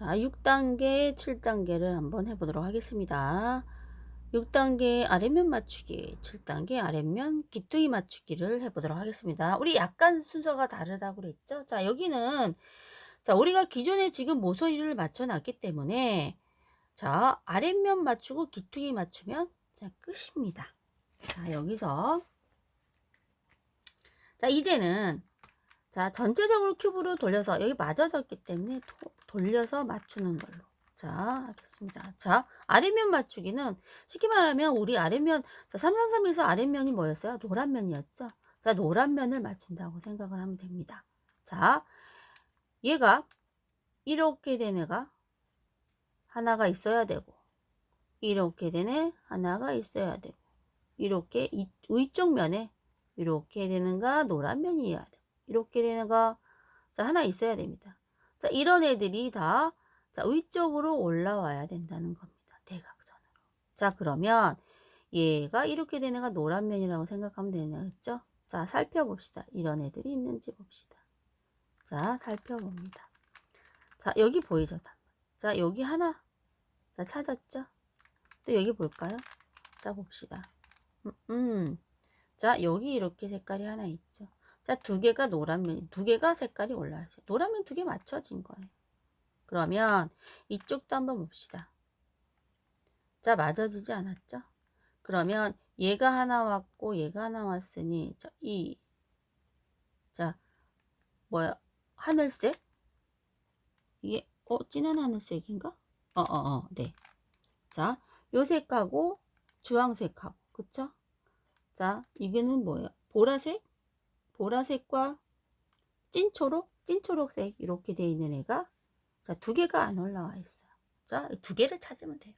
자, 6단계, 7단계를 한번 해보도록 하겠습니다. 6단계 아랫면 맞추기, 7단계 아랫면 기둥이 맞추기를 해보도록 하겠습니다. 우리 약간 순서가 다르다고 그랬죠? 자, 여기는 자, 우리가 기존에 지금 모서리를 맞춰놨기 때문에 자, 아랫면 맞추고 기둥이 맞추면 자, 끝입니다. 자, 여기서 자, 이제는 자, 전체적으로 큐브로 돌려서 여기 맞아졌기 때문에 도, 돌려서 맞추는 걸로. 자, 하겠습니다. 자, 아랫면 맞추기는 쉽게 말하면 우리 아랫면 자, 333에서 아랫면이 뭐였어요? 노란 면이었죠. 자, 노란 면을 맞춘다고 생각을 하면 됩니다. 자, 얘가 이렇게 된 애가 하나가 있어야 되고 이렇게 된 애 하나가 있어야 되고 이렇게 이, 위쪽 면에 이렇게 되는가 노란 면이어야 돼. 이렇게 되는 거 자, 하나 있어야 됩니다. 자, 이런 애들이 다 자, 위쪽으로 올라와야 된다는 겁니다. 대각선으로. 자, 그러면 얘가 이렇게 되는 거 노란 면이라고 생각하면 되겠죠? 자, 살펴봅시다. 이런 애들이 있는지 봅시다. 자, 살펴봅니다. 자, 여기 보이죠? 자, 여기 하나. 자, 찾았죠? 또 여기 볼까요? 자, 봅시다. 음, 음. 자, 여기 이렇게 색깔이 하나 있죠? 자, 두 개가 노란 면, 두 개가 색깔이 올라야죠. 노란 면 두 개 맞춰진 거예요. 그러면 이쪽도 한번 봅시다. 자, 맞아지지 않았죠? 그러면 얘가 하나 왔고 얘가 하나 왔으니 자, 이 자, 뭐야? 하늘색? 이게 어, 진한 하늘색인가? 어, 어, 어. 네. 자, 요 색하고 주황색하고 그쵸? 자, 이게는 뭐예요? 보라색? 보라색과 찐초록, 찐초록색 이렇게 되어 있는 애가 자, 두 개가 안 올라와 있어요. 자, 두 개를 찾으면 돼요.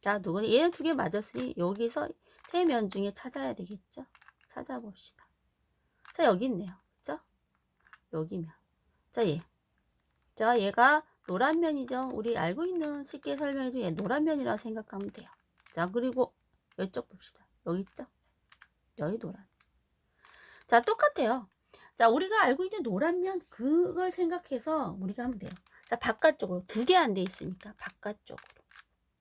자, 누구는 얘는 두 개 맞았으니 여기서 세 면 중에 찾아야 되겠죠? 찾아봅시다. 자, 여기 있네요. 그죠? 여기면. 자, 얘. 자, 얘가 노란 면이죠. 우리 알고 있는 쉽게 설명해 준 얘 노란 면이라고 생각하면 돼요. 자, 그리고 이쪽 봅시다. 여기 있죠? 여기 노란. 자, 똑같아요. 자, 우리가 알고 있는 노란 면 그걸 생각해서 우리가 하면 돼요. 자, 바깥쪽으로 두 개 안 돼 있으니까 바깥쪽으로.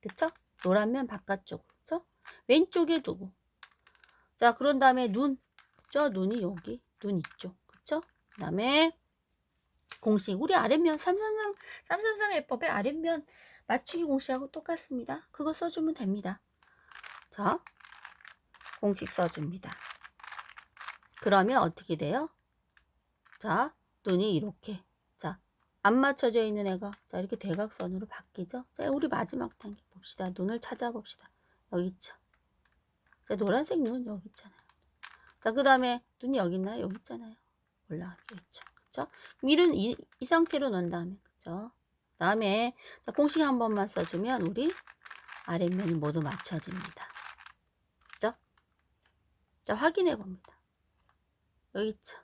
그쵸? 노란 면 바깥쪽으로. 그쵸? 왼쪽에 두고. 자, 그런 다음에 눈. 저 눈이 여기. 눈 이쪽. 그쵸? 그 다음에 공식. 우리 아랫면 333, 333 해법의 아랫면 맞추기 공식하고 똑같습니다. 그거 써주면 됩니다. 자, 공식 써줍니다. 그러면 어떻게 돼요? 자, 눈이 이렇게. 자, 안 맞춰져 있는 애가 자, 이렇게 대각선으로 바뀌죠? 자, 우리 마지막 단계 봅시다. 눈을 찾아봅시다. 여기 있죠? 자, 노란색 눈 여기 있잖아요. 자, 그 다음에 눈이 여기 있나요? 여기 있잖아요. 올라가겠죠. 그쵸? 밀은 이, 이 상태로 놓은 다음에, 그쵸? 그 다음에, 자, 공식 한 번만 써주면 우리 아랫면이 모두 맞춰집니다. 그죠? 자, 확인해 봅니다. 여기 있죠?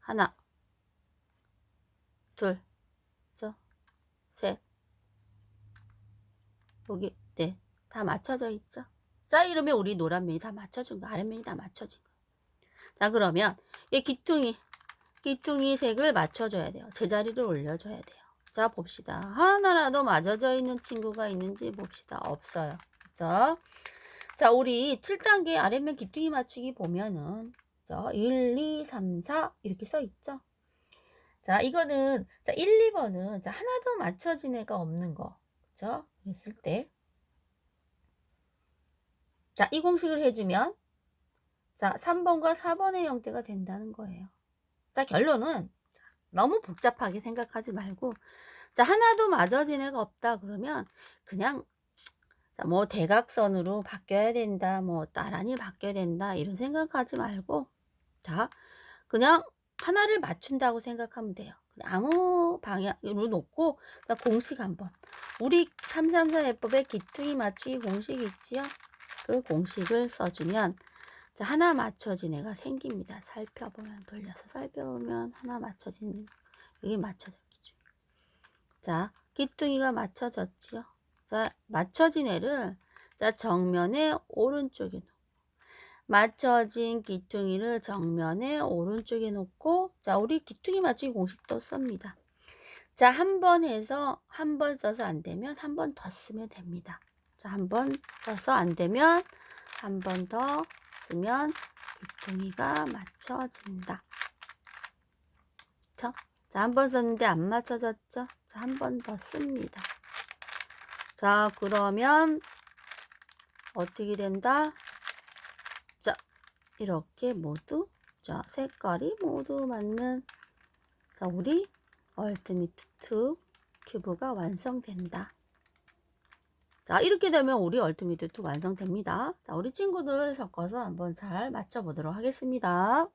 하나, 둘, 저, 셋, 여기, 네, 다 맞춰져 있죠? 자, 이러면 우리 노란 면이 다 맞춰준 거, 아랫면이 다 맞춰진 거. 자, 그러면 이 기퉁이, 기퉁이 색을 맞춰줘야 돼요. 제자리를 올려줘야 돼요. 자, 봅시다. 하나라도 맞아져 있는 친구가 있는지 봅시다. 없어요. 그죠? 자, 우리 7단계 아랫면 기퉁이 맞추기 보면은, 자, 1, 2, 3, 4 이렇게 써 있죠? 자, 이거는 자, 1, 2번은 자, 하나도 맞춰진 애가 없는 거. 그죠? 그랬을 때 자, 이 공식을 해 주면 자, 3번과 4번의 형태가 된다는 거예요. 자, 결론은 자, 너무 복잡하게 생각하지 말고 자, 하나도 맞아진 애가 없다 그러면 그냥 자, 뭐 대각선으로 바뀌어야 된다, 뭐 나란히 바뀌어야 된다 이런 생각하지 말고 자, 그냥 하나를 맞춘다고 생각하면 돼요. 아무 방향으로 놓고 자, 공식 한번 우리 334 해법의 기퉁이 맞추기 공식 있지요? 그 공식을 써주면 자, 하나 맞춰진 애가 생깁니다. 살펴보면 돌려서 살펴보면 하나 맞춰진 여기 맞춰졌죠. 자, 기퉁이가 맞춰졌지요. 자, 맞춰진 애를 자, 정면에 오른쪽에 놓고 맞춰진 기퉁이를 정면에 오른쪽에 놓고 자, 우리 기퉁이 맞추기 공식도 씁니다. 자, 한 번 해서 한 번 써서 안 되면 한 번 더 쓰면 됩니다. 자, 한 번 써서 안 되면 한 번 더 쓰면 귀퉁이가 맞춰진다. 자, 한 번 썼는데 안 맞춰졌죠? 자, 한 번 더 씁니다. 자, 그러면 어떻게 된다? 자, 이렇게 모두 자, 색깔이 모두 맞는 자, 우리 얼티미트 2 큐브가 완성된다. 자, 이렇게 되면 우리 얼티미트 2 완성됩니다. 자, 우리 친구들 섞어서 한번 잘 맞춰 보도록 하겠습니다.